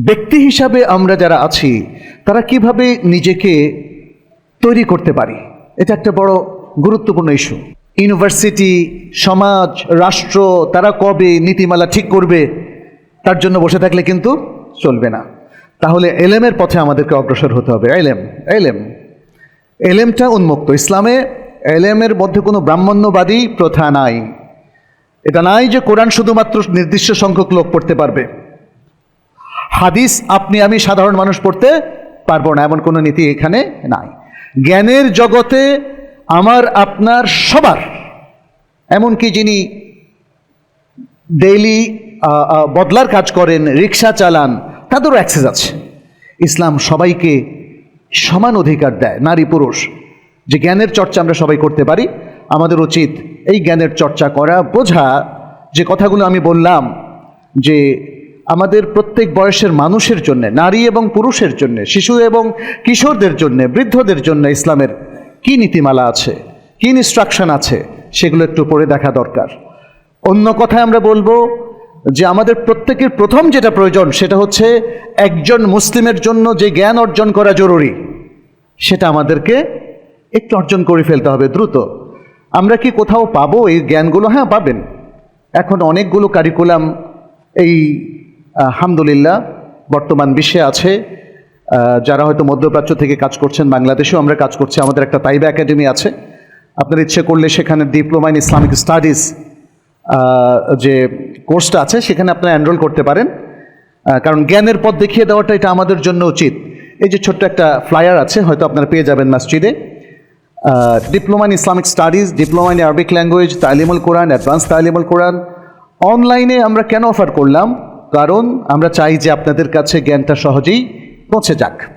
ব্যক্তি হিসাবে আমরা যারা আছি, তারা কীভাবে নিজেকে তৈরি করতে পারি? এটা একটা বড় গুরুত্বপূর্ণ ইস্যু ইউনিভার্সিটি সমাজ, রাষ্ট্র, তারা কবে নীতিমালা ঠিক করবে, তার জন্য বসে থাকলে কিন্তু চলবে না। তাহলে এলেমের পথে আমাদেরকে অগ্রসর হতে হবে। এলেম এলেম। এলেমটা উন্মুক্ত। ইসলামে এলেমের মধ্যে কোনো ব্রাহ্মণ্যবাদী প্রথা নাই। এটা নাই যে কোরআন শুধুমাত্র নির্দিষ্ট সংখ্যক লোক পড়তে পারবে। হাদিস আপনি, আমি সাধারণ মানুষ পড়তে পারব না, এমন কোনো নীতি এখানে নাই। জ্ঞানের জগতে আমার, আপনার সবার, এমনকি যিনি ডেইলি বদলার কাজ করেন, রিক্সা চালান, তাদেরও অ্যাক্সেস আছে। ইসলাম সবাইকে সমান অধিকার দেয়, নারী পুরুষ। যে জ্ঞানের চর্চা আমরা সবাই করতে পারি, আমাদের উচিত এই জ্ঞানের চর্চা করা, বোঝা। যে কথাগুলো আমি বললাম, যে আমাদের প্রত্যেক বয়সের মানুষের জন্য, নারী এবং পুরুষের জন্য, শিশু এবং কিশোরদের জন্য, বৃদ্ধদের জন্য ইসলামের কি নীতিমালা আছে, কি ইনস্ট্রাকশন আছে, সেগুলো একটু পড়ে দেখা দরকার। অন্য কথায় আমরা বলব যে আমাদের প্রত্যেকের প্রথম যেটা প্রয়োজন সেটা হচ্ছে একজন মুসলিমের জন্য যে জ্ঞান অর্জন করা জরুরি, সেটা আমাদেরকে একটু অর্জন করে ফেলতে হবে দ্রুত। আমরা কি কোথাও পাবো? এই জ্ঞানগুলো হ্যাঁ পাবেন। এখন অনেকগুলো কারিকুলাম এই আলহামদুলিল্লাহ, বর্তমান বিশ্বে আছে। যারা হয়তো মধ্যপ্রাচ্য থেকে কাজ করছেন, বাংলাদেশেও আমরা কাজ করছি, আমাদের একটা তাইবা একাডেমি আছে। আপনার ইচ্ছে করলে সেখানে ডিপ্লোমা ইন ইসলামিক স্টাডিজ যে কোর্সটা আছে, সেখানে আপনারা এনরোল করতে পারেন। কারণ জ্ঞানের পথ দেখিয়ে দেওয়াটা এটা আমাদের জন্য উচিত। এই যে ছোট্ট একটা ফ্লায়ার আছে, হয়তো আপনারা পেয়ে যাবেন মসজিদে। Diploma in Islamic studies, diploma in Arabic language, তালিমুল কোরআন, অ্যাডভান্স তালিমুল কোরআন। অনলাইনে আমরা কেন অফার করলাম? কারণ আমরা চাই যে আপনাদের কাছে জ্ঞানটা সহজেই পৌঁছে যাক।